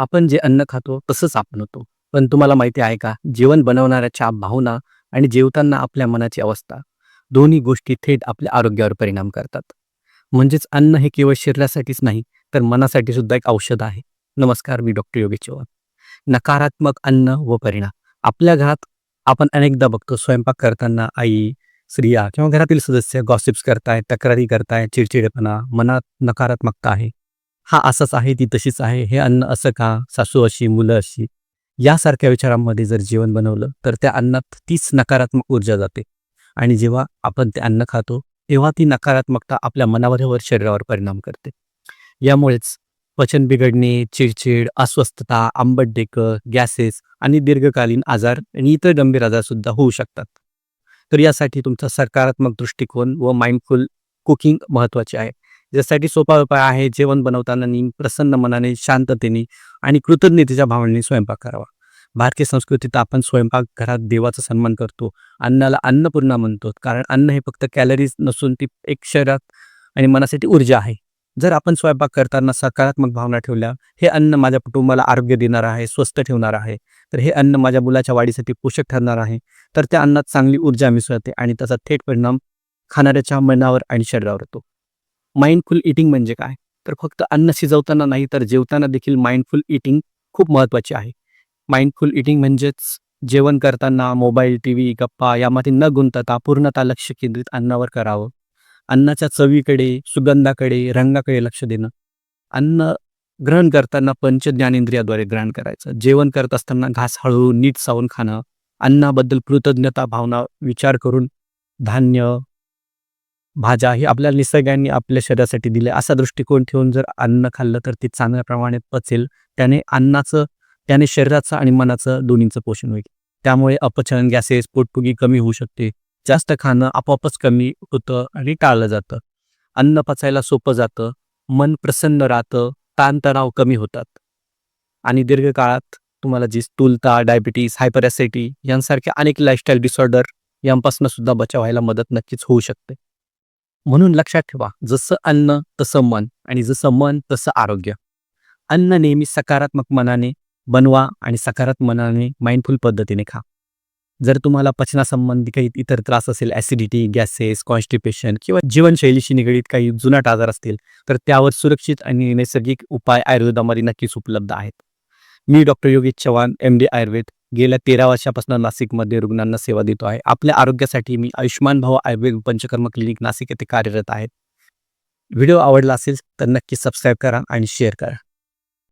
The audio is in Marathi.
आपण जे अन्न खातो तसंच आपण होतो. पण तुम्हाला माहिती आहे का जेवण बनवणाऱ्याच्या भावना आणि जेवताना आपल्या मनाची अवस्था दोन्ही गोष्टी थेट आपल्या आरोग्यावर परिणाम करतात. म्हणजेच अन्न हे केवळ शरीरासाठीच नाही तर मनासाठी सुद्धा एक औषध आहे. नमस्कार मी डॉक्टर योगेश चव्हाण. नकारात्मक अन्न व परिणाम. आपल्या घरात आपण अनेकदा बघतो स्वयंपाक करताना आई स्त्रिया किंवा घरातील सदस्य गॉसिप्स करतायत तक्रारी करतायत चिडचिडेपणा मनात नकारात्मकता आहे. हा असंच आहे ती तशीच आहे हे अन्न असं का सासू अशी मुलं अशी. यासारख्या विचारांमध्ये जर जेवण बनवलं तर त्या अन्नात तीच नकारात्मक ऊर्जा जाते. आणि जेव्हा आपण ते अन्न खातो तेव्हा ती नकारात्मकता आपल्या मनावर शरीरावर परिणाम करते. यामुळेच पचन बिघडणे चिडचिड अस्वस्थता आंबट डेकं गॅसेस आणि दीर्घकालीन आजार आणि इतर गंभीर आजार सुद्धा होऊ शकतात. तर यासाठी तुमचा सकारात्मक दृष्टिकोन व माइंडफुल कुकिंग महत्त्वाचे आहे. ज्यासाठी सोपा उपाय आहे जेवण बनवताना नेहमी प्रसन्न मनाने शांततेने आणि कृतज्ञतेच्या भावनेने स्वयंपाक करावा. भारतीय संस्कृतीत आपण स्वयंपाक घरात देवाचा सन्मान करतो अन्नाला अन्नपूर्णा म्हणतो कारण अन्न हे फक्त कॅलरीज नसून ती एक शरीरात आणि मनासाठी ऊर्जा आहे. जर आपण स्वयंपाक करताना सकारात्मक भावना ठेवल्या हे अन्न माझ्या कुटुंबाला आरोग्य देणार आहे स्वस्थ ठेवणार आहे तर हे अन्न माझ्या मुलाच्या वाढीसाठी पोषक ठरणार आहे तर त्या अन्नात चांगली ऊर्जा मिसळते आणि त्याचा थेट परिणाम खाणाऱ्याच्या मनावर आणि शरीरावर होतो. माइंडफुल इटिंग म्हणजे काय? तर फक्त अन्न शिजवताना नाही तर जेवताना देखील माइंडफुल इटिंग खूप महत्त्वाची आहे. माइंडफुल इटिंग म्हणजेच जेवण करताना मोबाईल टी व्ही गप्पा यामध्ये न गुंतता पूर्णतः लक्ष केंद्रित अन्नावर करावं. अन्नाच्या चवीकडे सुगंधाकडे रंगाकडे लक्ष देणं. अन्न ग्रहण करताना पंचज्ञानेंद्रियाद्वारे ग्रहण करायचं. जेवण करत असताना घास हळू नीट सावून खाणं. अन्नाबद्दल कृतज्ञता भावना विचार करून धान्य भाज्या हे आपल्या निसर्गाने आपल्या शरीरासाठी दिले. असा दृष्टिकोन ठेवून जर अन्न खाल्लं तर ते चांगल्या प्रमाणात पचेल. त्याने अन्नाचं त्याने शरीराचं आणि मनाचं दोन्हीचं पोषण होईल. त्यामुळे अपचन गॅसेस पोटफुगी कमी होऊ शकते. जास्त खाणं आपोआपच कमी होतं आणि टाळलं जातं. अन्न पचायला सोपं जातं. मन प्रसन्न राहतं. ताणतणाव कमी होतात. आणि दीर्घकाळात तुम्हाला जी स्थूलता डायबिटीस हायपर ॲसिडिटी यांसारख्या अनेक लाईफस्टाईल डिसऑर्डर यांपासून सुद्धा बचाव व्हायला मदत नक्कीच होऊ शकते. म्हणून लक्षात ठेवा जसं अन्न तसं मन आणि जसं मन तसं आरोग्य. अन्न नेहमी सकारात्मक मनाने बनवा आणि सकारात्मक मनाने माइंडफुल पद्धतीने खा. जर तुम्हाला पचनासंबंधी काही इतर त्रास असेल ॲसिडिटी गॅसेस कॉन्स्टिपेशन किंवा जीवनशैलीशी निगडीत काही जुनाट आजार असतील तर त्यावर सुरक्षित आणि नैसर्गिक उपाय आयुर्वेदामध्ये नक्कीच उपलब्ध आहेत. मी doctor Yogesh Chavan M D Ayurveda गेल्या तेरा वर्षापासून नाशिकमध्ये रुग्णांना सेवा देतो आहे. आपल्या आरोग्यासाठी मी आयुष्यमान भाव आयुर्वेद पंचकर्म क्लिनिक नाशिक येथे कार्यरत आहे. व्हिडिओ आवडला असेल तर नक्की सबस्क्राईब करा आणि शेअर करा.